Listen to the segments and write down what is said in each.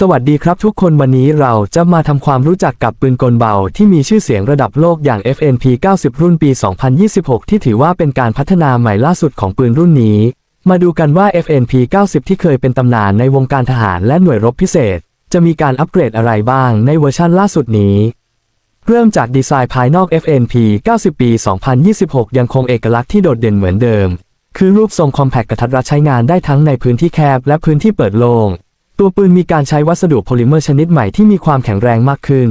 สวัสดีครับทุกคนวันนี้เราจะมาทำความรู้จักกับปืนกลเบาที่มีชื่อเสียงระดับโลกอย่าง FNP 90 รุ่นปี 2026 ที่ถือว่าเป็นการพัฒนาใหม่ล่าสุดของปืนรุ่นนี้ มาดูกันว่า FNP 90 ที่เคยเป็นตำนานในวงการทหารและหน่วยรบพิเศษ จะมีการอัปเกรดอะไรบ้างในเวอร์ชั่นล่าสุดนี้ เริ่มจากดีไซน์ภายนอก FNP 90 ปี 2026 ยังคงเอกลักษณ์ที่โดดเด่นเหมือนเดิม คือรูปทรงคอมแพคกระทัดรัดใช้งานได้ทั้งในพื้นที่แคบและพื้นที่เปิดโล่ง ตัวปืนมีการใช้วัสดุโพลิเมอร์ชนิดใหม่ที่มีความแข็งแรงมากขึ้น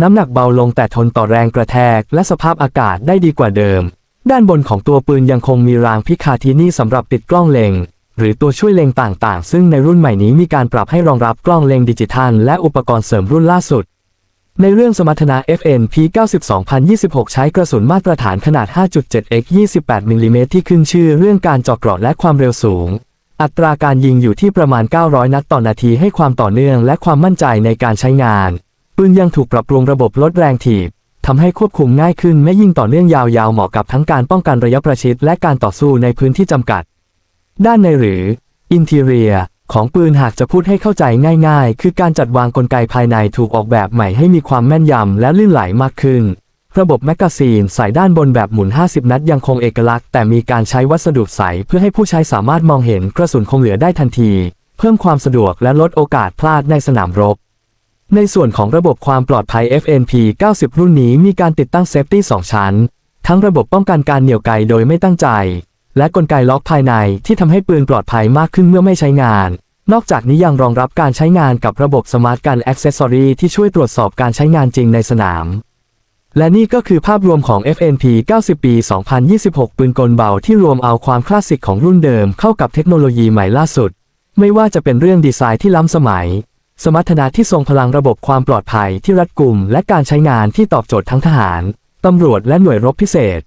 น้ำหนักเบาลงแต่ทนต่อแรงกระแทกและสภาพอากาศได้ดีกว่าเดิม ด้านบนของตัวปืนยังคงมีรางพิคาทีนี่สำหรับติดกล้องเล็ง หรือตัวช่วยเล็งต่างๆ ซึ่งในรุ่นใหม่นี้มีการปรับให้รองรับกล้องเล็งดิจิทัล และอุปกรณ์เสริมรุ่นล่าสุด ในเรื่องสมรรถนะ FN P92026 ใช้กระสุนมาตรฐานขนาด 5.7x 28มิลลิเมตรที่ขึ้นชื่อเรื่องการเจาะเกราะและความเร็วสูง อัตราการยิงอยู่ที่ประมาณ 900 นัดต่อนาทีให้ความต่อเนื่องและความมั่นใจในการใช้งาน ปืนยังถูกปรับปรุงระบบลดแรงถีบทำให้ควบคุมง่ายขึ้นไม่ยิงต่อเนื่องยาวๆเหมาะกับทั้งการป้องกันระยะประชิดและการต่อสู้ในพื้นที่จำกัด ด้านในหรือ Interior ของปืนหากจะพูดให้เข้าใจง่าย ๆ คือการจัดวางกลไกภายในถูกออกแบบใหม่ให้มีความแม่นยำและลื่นไหลมากขึ้น ระบบแมกกาซีนใส่ด้านบนแบบหมุน 50 นัดยังคงเอกลักษณ์แต่มีการใช้วัสดุใสเพื่อให้ผู้ใช้สามารถมองเห็นกระสุนคงเหลือได้ทันที เพิ่มความสะดวกและลดโอกาสพลาดในสนามรบ ในส่วนของระบบความปลอดภัย FNP 90 รุ่นนี้มีการติดตั้งเซฟตี้ 2 ชั้น ทั้งระบบป้องกันการเหนี่ยวไกโดยไม่ตั้งใจ และกลไกล็อกภายในที่ทำให้ปืนปลอดภัยมากขึ้นเมื่อไม่ใช้งาน นอกจากนี้ยังรองรับการใช้งานกับระบบสมาร์ทการแอ c เซสซอรีที่ช่วยตรวจสอบการใช้งานจริงในสนาม และนี่ก็คือภาพรวมของ FNP 90 ปี 2026 ปืนกลเบาที่รวมเอาความคลาสสิกของรุ่นเดิมเข้ากับเทคโนโลยีใหม่ล่าสุด ไม่ว่าจะเป็นเรื่องดีไซน์ที่ล้ำสมัย สมรรถนะที่ทรงพลังระบบความปลอดภัยที่รัดกุม และการใช้งานที่ตอบโจทย์ทั้งทหาร ตำรวจและหน่วยรบพิเศษ